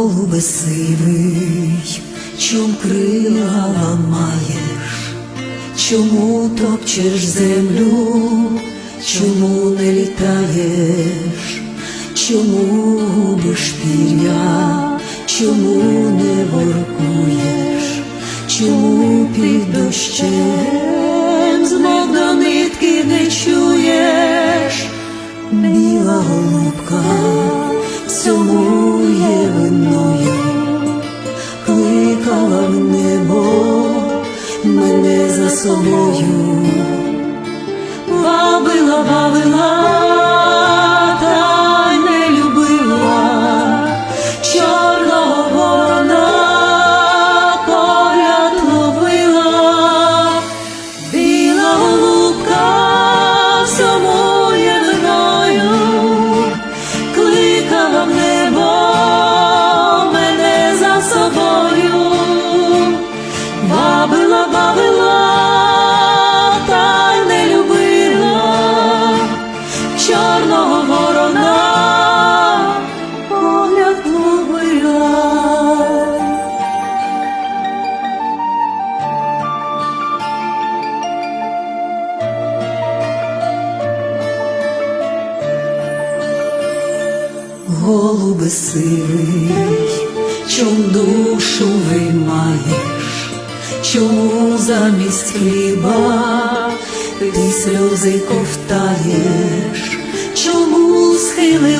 Голубе сивий, чом крила ламаєш, чому топчеш землю, чому не літаєш, чому губиш пір'я, чому не воркуєш, чому під дощем знов до нитки не чуєш, біла голубка собою, бавила, бавила, Голубе сивий, чом душу виймаєш, чому замість хліба ти сльози ковтаєш, чому схилив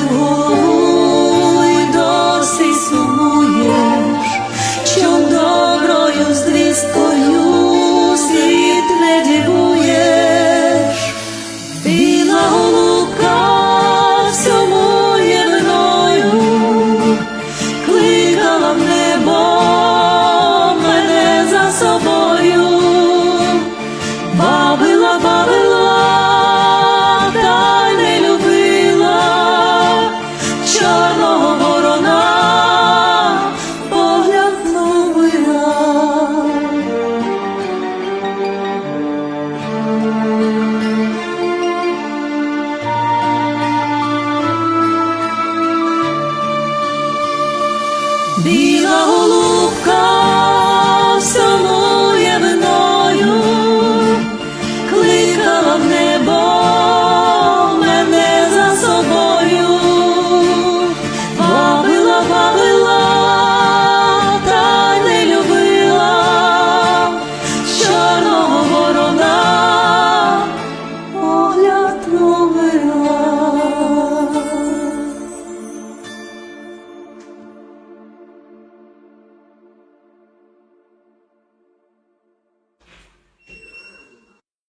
Біла голубка.